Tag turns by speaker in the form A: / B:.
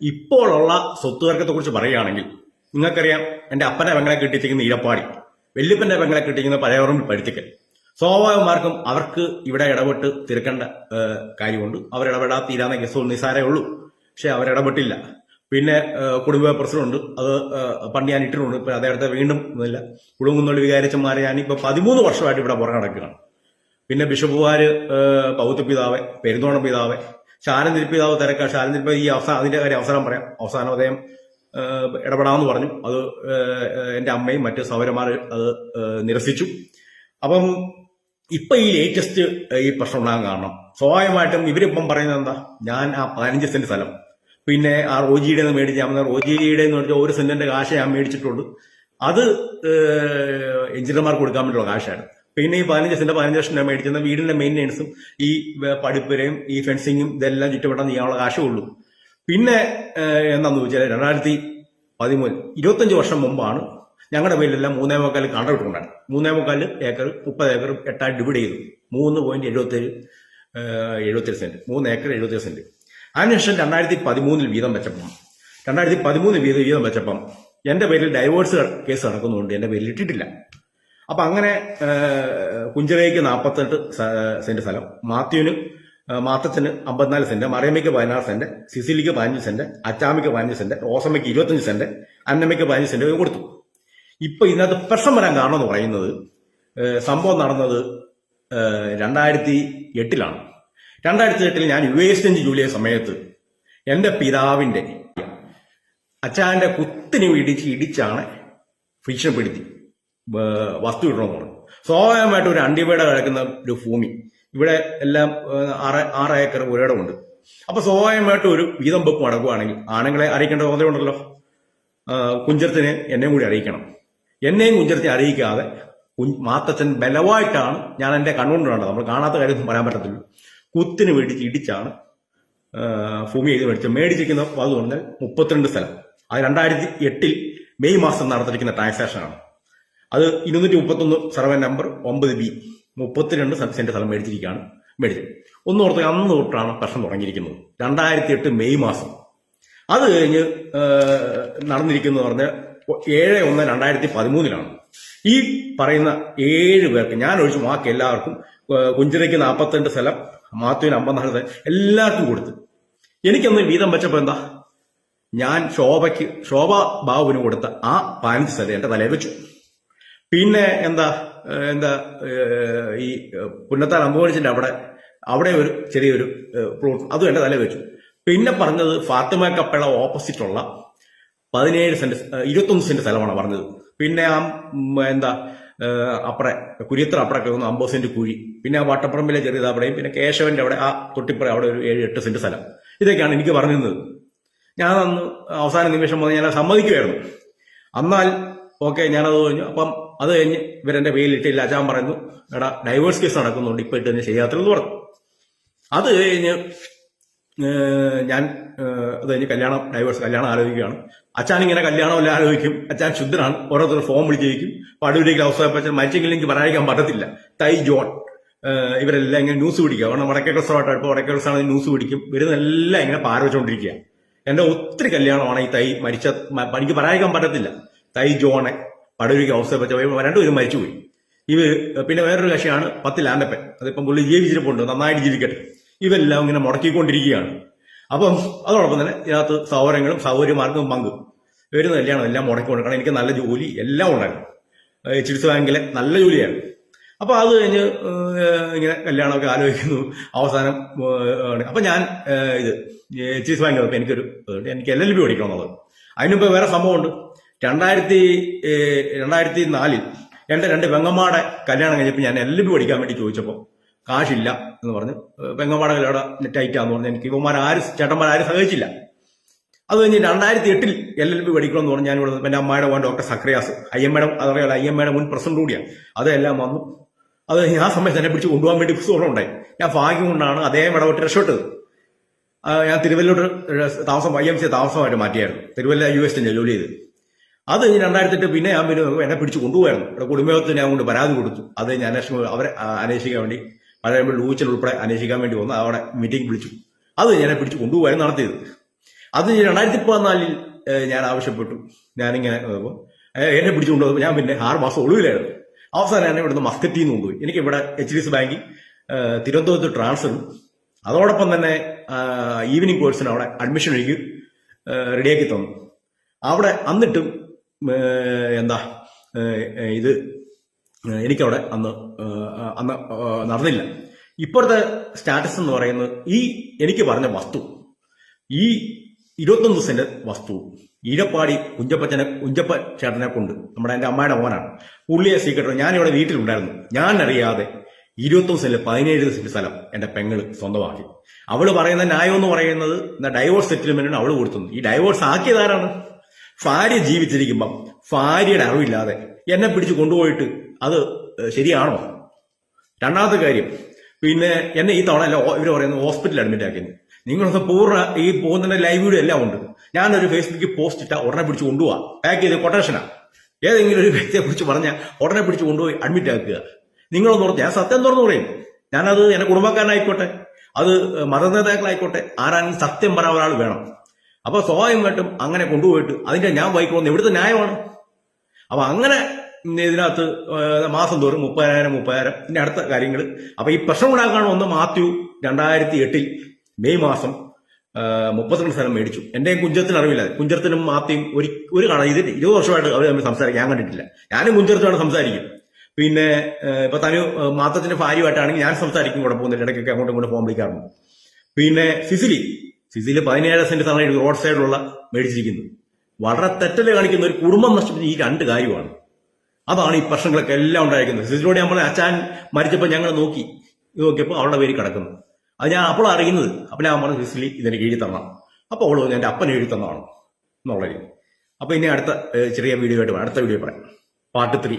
A: ഇപ്പോഴുള്ള സ്വത്തുതർക്കത്തെ കുറിച്ച് പറയുകയാണെങ്കിൽ നിങ്ങൾക്കറിയാം എന്റെ അപ്പനെ പെങ്ങളെ കിട്ടിയിരിക്കുന്ന ഈരപ്പാടി വെല്ലുപ്പന്റെ പെങ്ങളെ കിട്ടിയിരിക്കുന്ന പഴയവറും പരുത്തിക്കൽ. സ്വാഭാവികമാർക്കും അവർക്ക് ഇവിടെ ഇടപെട്ട് തീർക്കേണ്ട കാര്യമുണ്ട്. അവരിടപെടാ തീരാന്ന കേസ് നിസാരേ ഉള്ളൂ. പക്ഷെ അവരിടപെട്ടില്ല. പിന്നെ കുടുംബ പ്രസിഡന്റ് അത് പണ്ട് ഞാൻ ഇട്ടിട്ടുണ്ട്. ഇപ്പൊ അദ്ദേഹത്തെ വീണ്ടും ഇല്ല കുടുംബുന്നുള്ള വികാരിച്ചന്മാരെ ഇപ്പൊ പതിമൂന്ന് വർഷമായിട്ട് ഇവിടെ പുറകെ നടക്കുകയാണ്. പിന്നെ ബിഷപ്പുമാര് ഏഹ്, പൗത്യ പിതാവ് പെരുന്തോണ പിതാവ് ശാരന്തിരി തിരുപ്പിതാവ് തിരക്ക. ശാരന്തിരി ഈ അവസാനം അതിന്റെ കാര്യം അവസരം പറയാം. അവസാനം അദ്ദേഹം ഇടപെടാമെന്ന് പറഞ്ഞു. അത് എന്റെ അമ്മയും മറ്റ് സൗരന്മാർ അത് നിരസിച്ചു. അപ്പം ഇപ്പൊ ഈ ലേറ്റസ്റ്റ് ഈ പ്രശ്നം ഉണ്ടാകാൻ കാരണം. സ്വാഭാവികമായിട്ടും ഇവരിപ്പം പറയുന്നത് എന്താ? ഞാൻ ആ പതിനഞ്ച് സെന്റ് സ്ഥലം. പിന്നെ ആ റോജിയുടെ നിന്ന് മേടിച്ച് ഞാൻ റോജിയുടെ എന്ന് പറഞ്ഞാൽ ഒരു സെന്റിന്റെ കാശ് ഞാൻ മേടിച്ചിട്ടുള്ളൂ അത് എഞ്ചിനീയർമാർക്ക് കൊടുക്കാൻ വേണ്ടിയുള്ള കാശാണ്. പിന്നെ ഈ പതിനഞ്ച് ദിവസത്തിന്റെ പതിനഞ്ച് ലക്ഷം രൂപ മേടിക്കുന്ന വീടിന്റെ മെയിന്റെനൻസും ഈ പഠിപ്പുരയും ഈ ഫെൻസിങ്ങും ഇതെല്ലാം ചുറ്റുവട്ടം ചെയ്യാനുള്ള കാശേ ഉള്ളൂ. പിന്നെ എന്താന്ന് വെച്ചാൽ രണ്ടായിരത്തി പതിമൂന്ന് ഇരുപത്തഞ്ച് വർഷം മുമ്പാണ് ഞങ്ങളുടെ പേരിലെല്ലാം മൂന്നേ മുക്കാൽ കണ്ടവിട്ടുണ്ടാണ് മൂന്നേ മുക്കാൽ ഏക്കർ മുപ്പത് ഏക്കർ എട്ടായി ഡിവൈഡ് ചെയ്തു. മൂന്ന് പോയിന്റ് എഴുപത്തേഴ് എഴുപത്തേഴ് സെന്റ് മൂന്ന് ഏക്കർ എഴുപത്തേഴ് സെന്റ് അതിനുശേഷം രണ്ടായിരത്തി പതിമൂന്നിൽ വീതം വെച്ചപ്പം രണ്ടായിരത്തി പതിമൂന്നിൽ വീതം വീതം വെച്ചപ്പം എന്റെ പേരിൽ ഡൈവോഴ്സ് കേസ് നടക്കുന്നുണ്ട് എന്റെ പേരിൽ ഇട്ടിട്ടില്ല. അപ്പൊ അങ്ങനെ കുഞ്ചിറയ്ക്ക് നാൽപ്പത്തെട്ട് സെന്റ് സ്ഥലം. മാത്യുവിന് മാത്തച്ഛന് അമ്പത്തിനാല് സെന്റ് മറിയമ്മയ്ക്ക് പതിനാറ് സെന്റ് സിസിലിക്ക് പതിനഞ്ച് സെന്റ് അച്ചാമ്മയ്ക്ക് പതിനഞ്ച് സെന്റ് റോസമ്മയ്ക്ക് ഇരുപത്തഞ്ച് സെന്റ് അന്നമ്മയ്ക്ക് പതിനഞ്ച് സെന്റ് കൊടുത്തു. ഇപ്പൊ ഇതിനകത്ത് പ്രശ്നം വരാൻ കാരണം എന്ന് പറയുന്നത് സംഭവം നടന്നത് രണ്ടായിരത്തി എട്ടിലാണ്. രണ്ടായിരത്തി എട്ടിൽ ഞാൻ യു എസ് എഞ്ച് ജൂലൈ സമയത്ത് എന്റെ പിതാവിന്റെ അച്ചാന്റെ കുത്തിനെ ഇടിച്ച് ഇടിച്ചാണ് ഭീഷണിപ്പെടുത്തി. വസ്തു ഇടണമെന്ന് പറഞ്ഞു സ്വാഭാവികമായിട്ട് ഒരു അണ്ടിവേട കിടക്കുന്ന ഒരു ഭൂമി. ഇവിടെ എല്ലാം ആറ് ആറ് ഏക്കർ ഒരിടമുണ്ട്. അപ്പൊ സ്വാഭാവികമായിട്ട് ഒരു വീതം വെപ്പ് നടക്കുകയാണെങ്കിൽ ആണുങ്ങളെ അറിയിക്കേണ്ട ഏഹ് കുഞ്ചരത്തിന് എന്നെയും കൂടി അറിയിക്കണം. എന്നെയും കുഞ്ചരത്തിനെ അറിയിക്കാതെ മാത്തച്ഛൻ ബലമായിട്ടാണ് ഞാൻ എന്റെ കണ്ണുകൊണ്ട് കണ്ടത്. നമ്മൾ കാണാത്ത കാര്യമൊന്നും പറയാൻ പറ്റത്തില്ല. കുത്തിന് മേടിച്ച് ഇടിച്ചാണ് ഭൂമി എഴുതി മേടിച്ചത്. മേടിച്ചിരിക്കുന്ന അത് പറഞ്ഞാൽ മുപ്പത്തിരണ്ട് സ്ഥലം. അത് രണ്ടായിരത്തി എട്ടിൽ മെയ് മാസം നടത്തിയിരിക്കുന്ന ട്രാൻസാക്ഷനാണ് അത് ഇരുന്നൂറ്റി മുപ്പത്തൊന്ന് സർവേ നമ്പർ ഒമ്പത് ബി. മുപ്പത്തിരണ്ട് സെന്റ് സ്ഥലം മേടിച്ചിരിക്കുകയാണ് മേടിച്ചത്. ഒന്ന് ഓർത്ത് അന്ന് തൊട്ടാണ് പ്രശ്നം തുടങ്ങിയിരിക്കുന്നത്. രണ്ടായിരത്തി എട്ട് മെയ് മാസം. അത് കഴിഞ്ഞ് നടന്നിരിക്കുന്നു നടന്നിരിക്കുന്നത് പറഞ്ഞ ഏഴ് ഒന്ന് രണ്ടായിരത്തി പതിമൂന്നിലാണ് ഈ പറയുന്ന ഏഴ് പേർക്ക് ഞാൻ ഒഴിച്ചു ബാക്കി എല്ലാവർക്കും കുഞ്ചിരയ്ക്ക് നാൽപ്പത്തിരണ്ട് സ്ഥലം മാത്യുവിന് അമ്പത്തിനാല് സ്ഥലം എല്ലാവർക്കും കൊടുത്തു. എനിക്കൊന്ന് വീതം വെച്ചപ്പോൾ എന്താ? ഞാൻ ശോഭയ്ക്ക് ശോഭ ബാബുവിന് കൊടുത്ത ആ പതിനഞ്ച് സ്ഥലം എന്റെ തലയിൽ വെച്ചു. പിന്നെ എന്താ എന്താ ഈ പുന്നത്താൽ പുന്നത്താൻ അമ്പുമണിച്ചിന്റെ അവിടെ അവിടെ ഒരു ചെറിയൊരു പ്ലോട്ട് അതും എന്റെ തല വെച്ചു. പിന്നെ പറഞ്ഞത് ഫാത്തിമ കപ്പള ഓപ്പോസിറ്റ് ഉള്ള പതിനേഴ് സെന്റ് ഇരുപത്തൊന്ന് സെന്റ് സ്ഥലമാണ് പറഞ്ഞത്. പിന്നെ ആ എന്താ അപ്പറെ കുരിയത്ര അപ്പറൊക്കെ ഒന്ന് അമ്പത് സെന്റ് കുഴി. പിന്നെ ആ വട്ടപ്പറമ്പിലെ ചെറിയത് അവിടെയും പിന്നെ കേശവന്റെ അവിടെ ആ തൊട്ടിപ്പുറ അവിടെ ഒരു ഏഴ് എട്ട് സെന്റ് സ്ഥലം. ഇതൊക്കെയാണ് എനിക്ക് പറഞ്ഞിരുന്നത്. ഞാൻ അന്ന് അവസാന നിമിഷം വന്ന് ഞാൻ സമ്മതിക്കുമായിരുന്നു എന്നാൽ ഓക്കെ ഞാനത് കഴിഞ്ഞു. അപ്പം അത് കഴിഞ്ഞ് ഇവരെന്റെ പേരിലിട്ടില്ല. അച്ഛൻ പറയുന്നു എടാ ഡൈവേഴ്സ് കേസ് നടക്കുന്നുണ്ട്. ഇപ്പൊ ഇട്ട് ചെയ്യാത്തില്ലെന്ന് പറഞ്ഞു. അത് കഴിഞ്ഞ് ഞാൻ അത് കഴിഞ്ഞ് കല്യാണം ഡൈവേഴ്സ് കല്യാണം ആലോചിക്കുകയാണ്. അച്ഛൻ ഇങ്ങനെ കല്യാണം എല്ലാം ആലോചിക്കും. അച്ഛൻ ശുദ്ധനാണ്. ഓരോരുത്തർ ഫോം വിളിച്ച് ചോദിക്കും. പടൂരിക്ക് അവസരം അച്ഛൻ മരിച്ചെങ്കിലും എനിക്ക് പറയാൻ പറ്റത്തില്ല. തൈ ജോൺ. ഇവരെല്ലാം ഇങ്ങനെ ന്യൂസ് പിടിക്കുക. കാരണം വടക്കേ ക്രിസ്തമായിട്ട് ഇപ്പോൾ വടക്കേ ക്രിസ്തമാണ് ന്യൂസ് പിടിക്കും. വരുന്നെല്ലാം ഇങ്ങനെ പാരവച്ചുകൊണ്ടിരിക്കുക എന്റെ ഒത്തിരി കല്യാണമാണ് ഈ തൈ മരിച്ച എനിക്ക് പറയാൻ പറ്റത്തില്ല. തൈ ജോണെ. അവസ്ഥ വെച്ച രണ്ടുപേരും മരിച്ചുപോയി. ഇവർ പിന്നെ വേറൊരു കക്ഷിയാണ് പത്തിൽ ആൻഡപ്പൻ അതിപ്പം പുള്ളി ജീവിച്ചിരിപ്പുണ്ട് നന്നായിട്ട് ജീവിക്കട്ടെ. ഇവരെല്ലാം ഇങ്ങനെ മുടക്കിക്കൊണ്ടിരിക്കുകയാണ്. അപ്പം അതോടൊപ്പം തന്നെ ഇതിനകത്ത് സൗകര്യങ്ങളും സൗകര്യമാർക്കും പങ്കും. വരുന്ന കല്യാണം എല്ലാം മുടക്കി കൊടുക്കണം എനിക്ക് നല്ല ജോലി എല്ലാം ഉണ്ടായിരുന്നു. ചികിത്സ ബാങ്കിലെ നല്ല ജോലിയാണ് അപ്പോൾ അത് കഴിഞ്ഞ് ഇങ്ങനെ കല്യാണമൊക്കെ ആലോചിക്കുന്നു. അവസാനം അപ്പം ഞാൻ ഇത് ചികിത്സ ബാങ്ക് എനിക്കൊരു എനിക്ക് എൽ എൽ ബി പഠിക്കണമെന്നുള്ളത്. അതിനുമ്പ് വേറെ സംഭവമുണ്ട്. രണ്ടായിരത്തി രണ്ടായിരത്തി നാലിൽ എന്റെ രണ്ട് പെങ്ങന്മാടെ കല്യാണം കഴിഞ്ഞപ്പോൾ ഞാൻ ബി പഠിക്കാൻ വേണ്ടി ചോദിച്ചപ്പോൾ കാശില്ല എന്ന് പറഞ്ഞ് പെങ്ങന്മാടെ കല്യാണം ടൈറ്റാന്ന് പറഞ്ഞ് എനിക്ക് ഇവന്മാർ ആരും ചേട്ടന്മാരും സഹകരിച്ചില്ല അത് കഴിഞ്ഞ് രണ്ടായിരത്തി എട്ടിൽ എൽ എൽ ബി പഠിക്കണമെന്ന് പറഞ്ഞ് ഞാൻ ഇവിടെ എന്റെ അമ്മയുടെ മോൻ doctor Zacharias I M madam അതറിയാലോ I M madam മുൻ പ്രസിഡന്റ് കൂടിയാണ്. അതെല്ലാം വന്നു. അത് ആ സമയത്ത് എന്നെ പിടിച്ച് കൊണ്ടുപോകാൻ വേണ്ടി പുസ്തകം ഉണ്ടായി. ഞാൻ ഭാഗ്യം കൊണ്ടാണ് അദ്ദേഹം ഇടപെട്ട് രക്ഷപ്പെട്ടത് ഞാൻ തിരുവല്ലൂർ താമസം ഐ എം സി താമസമായിട്ട് മാറ്റിയായിരുന്നു. തിരുവല്ല യു എസ് ജോലി ചെയ്ത്. അത് രണ്ടായിരത്തി എട്ട് പിന്നെ ഞാൻ പിന്നെ എന്നെ പിടിച്ച് കൊണ്ടുപോയായിരുന്നു. ഇവിടെ കുടുംബത്തിന് ഞാൻ കൊണ്ട് പരാതി കൊടുത്തു. അത് ഞാൻ അന്വേഷണം അവരെ അന്വേഷിക്കാൻ വേണ്ടി പഴയ ലൂച്ചൽ ഉൾപ്പെടെ അന്വേഷിക്കാൻ വേണ്ടി വന്ന് അവിടെ മീറ്റിംഗ് വിളിച്ചു. അത് ഞാൻ പിടിച്ച് കൊണ്ടുപോയായിരുന്നു നടത്തിയത്. അത് രണ്ടായിരത്തി പതിനാലിൽ ഞാൻ ആവശ്യപ്പെട്ടു. ഞാനിങ്ങനെ എന്നെ പിടിച്ചു പിടിച്ചുകൊണ്ടുപോകുമ്പോൾ ഞാൻ പിന്നെ ആറ് മാസം ഒളിവിലായിരുന്നു. അവസാനം എന്നെ ഇവിടുന്ന് മസ്കറ്റിൽ നിന്ന് കൊണ്ടുപോയി. എനിക്ക് ഇവിടെ എച്ച് ഡി എസ് ബാങ്കിൽ തിരുവനന്തപുരത്ത് ട്രാൻസ്ഫറും അതോടൊപ്പം തന്നെ ഈവനിങ് കോഴ്സിന് അവിടെ അഡ്മിഷൻ എനിക്ക് റെഡിയാക്കി തന്നു. അവിടെ എന്നിട്ടും ഏഹ്, എന്താ ഇത് എനിക്കവിടെ അന്ന് അന്ന് നടന്നില്ല. ഇപ്പോഴത്തെ സ്റ്റാറ്റസ് എന്ന് പറയുന്നത് ഈ എനിക്ക് പറഞ്ഞ വസ്തു ഈ ഇരുപത്തൊന്ന് സെന്റ് വസ്തു ഈരപ്പാടി കുഞ്ചപ്പച്ചനെ കുഞ്ചപ്പ ചേട്ടനെ കൊണ്ട് നമ്മുടെ എന്റെ അമ്മയുടെ മോനാണ്. പുള്ളിയെ സീക്രട്ടറി ഞാൻ ഇവിടെ വീട്ടിലുണ്ടായിരുന്നു. ഞാൻ അറിയാതെ ഇരുപത്തൊന്ന് സെന്റ് പതിനേഴ് സെന്റ് സ്ഥലം എന്റെ പെങ്ങൾ സ്വന്തമാക്കി. അവൾ പറയുന്ന ന്യായം എന്ന് പറയുന്നത് ഡൈവോഴ്സ് സെറ്റിൽമെന്റിന് അവൾ കൊടുത്തുന്നു. ഈ ഡൈവോഴ്സ് ആക്കിയതാരാണ് ഭാര്യ ജീവിച്ചിരിക്കുമ്പം ഭാര്യയുടെ അറിവില്ലാതെ എന്നെ പിടിച്ച് കൊണ്ടുപോയിട്ട് അത് ശരിയാണോ? രണ്ടാമത്തെ കാര്യം പിന്നെ എന്നെ ഈ തവണ ഇവർ പറയുന്നത് ഹോസ്പിറ്റലിൽ അഡ്മിറ്റ് ആക്കിയത് നിങ്ങളൊക്കെ പൂർണ ഈ പോകുന്ന ലൈവ് വീഡിയോ എല്ലാം ഉണ്ട്. ഞാനൊരു ഫേസ്ബുക്കിൽ പോസ്റ്റ് ഇട്ടാ ഉടനെ പിടിച്ച് കൊണ്ടുപോവാ. പാക്ക് ചെയ്ത് കൊട്ടേഷനാ ഏതെങ്കിലും ഒരു വ്യക്തിയെ കുറിച്ച് പറഞ്ഞാൽ ഉടനെ പിടിച്ച് കൊണ്ടുപോയി അഡ്മിറ്റ് ആക്കുക. നിങ്ങളൊന്ന് ഓർത്ത് ഞാൻ സത്യം തുറന്നു പറയും. ഞാനത് എന്റെ കുടുംബക്കാരനായിക്കോട്ടെ അത് മതനേതാക്കളായിക്കോട്ടെ ആരാനും സത്യം പറയാൻ ഒരാൾ വേണം. അപ്പൊ സ്വാഭാവികമായിട്ടും അങ്ങനെ കൊണ്ടുപോയിട്ട് അതിന്റെ ഞാൻ വായിക്കണമെന്ന് എവിടുത്തെ ന്യായമാണ്? അപ്പൊ അങ്ങനെ ഇതിനകത്ത് മാസം തോറും മുപ്പതിനായിരം മുപ്പതിനായിരം പിന്നെ അടുത്ത കാര്യങ്ങൾ അപ്പൊ ഈ പ്രശ്നം ഉണ്ടാക്കാണ് ഒന്ന് മാത്യു രണ്ടായിരത്തി എട്ടിൽ മെയ് മാസം മുപ്പത്തിരണ്ട് സ്ഥലം മേടിച്ചു. എന്റെയും കുഞ്ചത്തിന് അറിവില്ല. കുഞ്ചരത്തിനും മാത്തിയും ഒരു ഒരു കട ഇത് ഇരുപത് വർഷമായിട്ട് അവർ തമ്മിൽ സംസാരിക്കാൻ ഞാൻ കണ്ടിട്ടില്ല. ഞാനും കുഞ്ചരത്തുമാണ് സംസാരിക്കും. പിന്നെ ഇപ്പൊ തനു മാത്തത്തിന്റെ ഭാര്യമായിട്ടാണെങ്കിൽ ഞാൻ സംസാരിക്കും. കുഴപ്പമൊന്നുമില്ല. ഇടയ്ക്കൊക്കെ അങ്ങോട്ടും ഇങ്ങോട്ടും ഫോൺ വിളിക്കാറുണ്ട്. പിന്നെ സിസിലി സിസിലി പതിനേഴ് സെന്റ് സ്ഥലം റോഡ് സൈഡിലുള്ള മേടിച്ചിരിക്കുന്നത് വളരെ തെറ്റൽ കാണിക്കുന്ന ഒരു കുടുംബം നഷ്ടപ്പെട്ട ഈ രണ്ട് കാര്യമാണ്. അതാണ് ഈ പ്രശ്നങ്ങളൊക്കെ എല്ലാം ഉണ്ടായിരിക്കുന്നത്. സിസിലോട് നമ്മൾ അച്ഛൻ മരിച്ചപ്പോൾ ഞങ്ങൾ നോക്കി. നോക്കിയപ്പോൾ അവളുടെ പേര് കിടക്കുന്നു. അത് ഞാൻ അപ്പോൾ അറിയുന്നത്. അപ്പോൾ ഞാൻ പറഞ്ഞു സിസിലി ഇതെനിക്ക് എഴുതി തരണം. അപ്പോൾ അവൾ എന്റെ അപ്പൻ എഴുതി തന്നതാണ്. എന്നുള്ള രീതി അപ്പോൾ ഇനി അടുത്ത ചെറിയ വീഡിയോ ആയിട്ട് അടുത്ത വീഡിയോ പറയാം. Part three.